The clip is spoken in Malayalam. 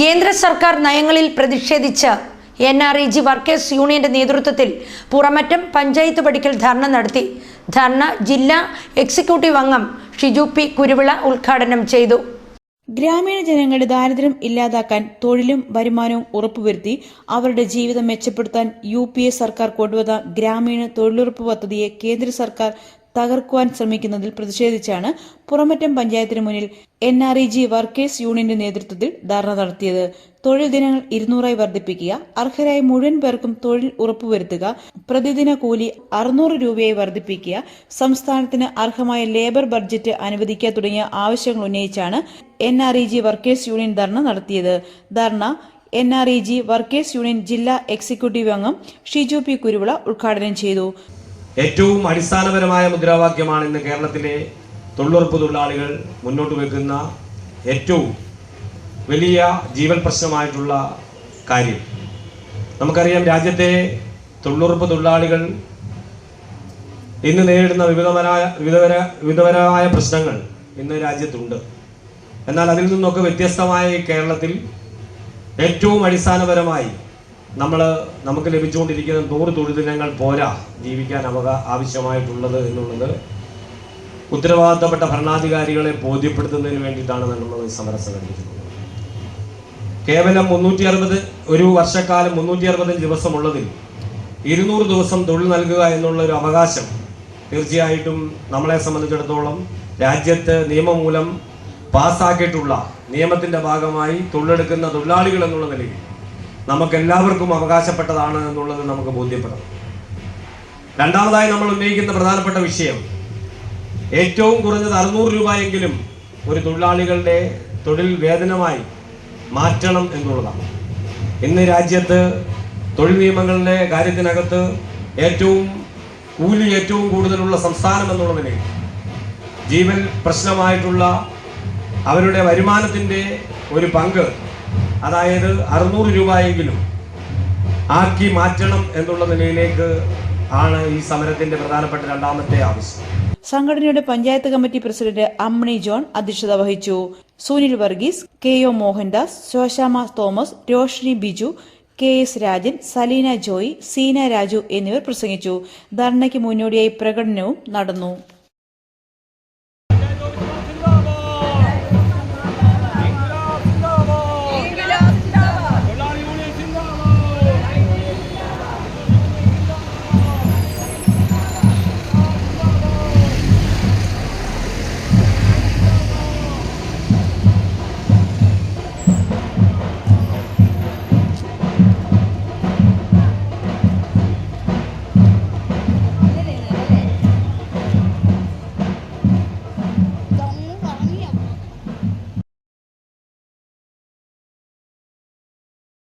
കേന്ദ്ര സർക്കാർ നയങ്ങളിൽ പ്രതിഷേധിച്ച് N R E G workers യൂണിയന്റെ നേതൃത്വത്തിൽ പുറമറ്റം പഞ്ചായത്ത് പടിക്കൽ ധർണ നടത്തി. ധർണ ജില്ലാ എക്സിക്യൂട്ടീവ് അംഗം ഷിജു പി കുരുവിള ഉദ്ഘാടനം ചെയ്തു. ഗ്രാമീണ ജനങ്ങളുടെ ദാരിദ്ര്യം ഇല്ലാതാക്കാൻ തൊഴിലും വരുമാനവും ഉറപ്പുവരുത്തി അവരുടെ ജീവിതം മെച്ചപ്പെടുത്താൻ യു പി എ സർക്കാർ കൊണ്ടുവന്ന ഗ്രാമീണ തൊഴിലുറപ്പ് പദ്ധതിയെ കേന്ദ്ര സർക്കാർ തകർക്കുവാൻ ശ്രമിക്കുന്നതിൽ പ്രതിഷേധിച്ചാണ് പുറമറ്റം പഞ്ചായത്തിന് മുന്നിൽ N R E G workers യൂണിയന്റെ നേതൃത്വത്തിൽ ധർണ നടത്തിയത്. തൊഴിൽ ദിനങ്ങൾ ഇരുന്നൂറായി വർദ്ധിപ്പിക്കുക അർഹരായ മുഴുവൻ പേർക്കും തൊഴിൽ ഉറപ്പുവരുത്തുക പ്രതിദിന കൂലി അറുന്നൂറ് രൂപയായി വർദ്ധിപ്പിക്കുക സംസ്ഥാനത്തിന് അർഹമായ ലേബർ ബഡ്ജറ്റ് അനുവദിക്കുക തുടങ്ങിയ ആവശ്യങ്ങൾ ഉന്നയിച്ചാണ് N R E G workers union ധർണ നടത്തിയത്. ധർണ N R E G workers union ജില്ലാ എക്സിക്യൂട്ടീവ് അംഗം ഷിജു പി കുരുവിള ഉദ്ഘാടനം ചെയ്തു. ഏറ്റവും അടിസ്ഥാനപരമായ മുദ്രാവാക്യമാണ് ഇന്ന് കേരളത്തിലെ തൊഴിലുറപ്പ് തൊഴിലാളികൾ മുന്നോട്ട് വെക്കുന്ന ഏറ്റവും വലിയ ജീവൻ പ്രശ്നമായിട്ടുള്ള കാര്യം. നമുക്കറിയാം രാജ്യത്തെ തൊഴിലുറപ്പ് തൊഴിലാളികൾ ഇന്ന് നേരിടുന്ന വിവിധപരമായ വിവിധപര വിവിധപരമായ പ്രശ്നങ്ങൾ ഇന്ന് രാജ്യത്തുണ്ട്. എന്നാൽ അതിൽ നിന്നൊക്കെ വ്യത്യസ്തമായ കേരളത്തിൽ ഏറ്റവും അടിസ്ഥാനപരമായി നമ്മൾ നമുക്ക് ലഭിച്ചുകൊണ്ടിരിക്കുന്ന നൂറ് തൊഴിൽ ദിനങ്ങൾ പോരാ ജീവിക്കാൻ അവക ആവശ്യമായിട്ടുള്ളത് എന്നുള്ളത് ഉത്തരവാദിത്തപ്പെട്ട ഭരണാധികാരികളെ ബോധ്യപ്പെടുത്തുന്നതിന് വേണ്ടിയിട്ടാണ് നമ്മൾ സമരം സംഘടിപ്പിക്കുന്നത്. കേവലം മുന്നൂറ്റി അറുപത് ഒരു വർഷക്കാലം മുന്നൂറ്റി അറുപത് ദിവസമുള്ളതിൽ ഇരുന്നൂറ് ദിവസം തൊഴിൽ നൽകുക എന്നുള്ള ഒരു അവകാശം തീർച്ചയായിട്ടും നമ്മളെ സംബന്ധിച്ചിടത്തോളം രാജ്യത്ത് നിയമം മൂലം പാസ്സാക്കിയിട്ടുള്ള നിയമത്തിന്റെ ഭാഗമായി തൊഴിലെടുക്കുന്ന തൊഴിലാളികൾ എന്നുള്ള നിലയിൽ നമുക്കെല്ലാവർക്കും അവകാശപ്പെട്ടതാണ് എന്നുള്ളത് നമുക്ക് ബോധ്യപ്പെടണം. രണ്ടാമതായി നമ്മൾ ഉന്നയിക്കുന്ന പ്രധാനപ്പെട്ട വിഷയം ഏറ്റവും കുറഞ്ഞത് അറുന്നൂറ് രൂപയെങ്കിലും ഒരു തൊഴിലാളികളുടെ തൊഴിൽ വേതനമായി മാറ്റണം എന്നുള്ളതാണ്. ഇന്ന് രാജ്യത്ത് തൊഴിൽ നിയമങ്ങളുടെ കാര്യത്തിനകത്ത് ഏറ്റവും കൂലി ഏറ്റവും കൂടുതലുള്ള സംസ്ഥാനം എന്നുള്ള ജീവൻ പ്രശ്നമായിട്ടുള്ള അവരുടെ വരുമാനത്തിന്റെ ഒരു പങ്ക് അതായത് അറുന്നൂറ് രൂപയെങ്കിലും ആക്കി മാറ്റണം എന്നുള്ള നിലയിലേക്ക് ആണ് ഈ സമരത്തിന്റെ പ്രധാനപ്പെട്ട രണ്ടാമത്തെ ആവശ്യം. സംഘടനയുടെ panchayat committee president Ammini John അധ്യക്ഷത വഹിച്ചു. Sunil Varghese K O Mohandas Shoshamma Thomas Roshini Biju K S Rajan Saleena Joy Seena Raju എന്നിവർ പ്രസംഗിച്ചു. ധർണയ്ക്ക് മുന്നോടിയായി പ്രകടനവും നടന്നു.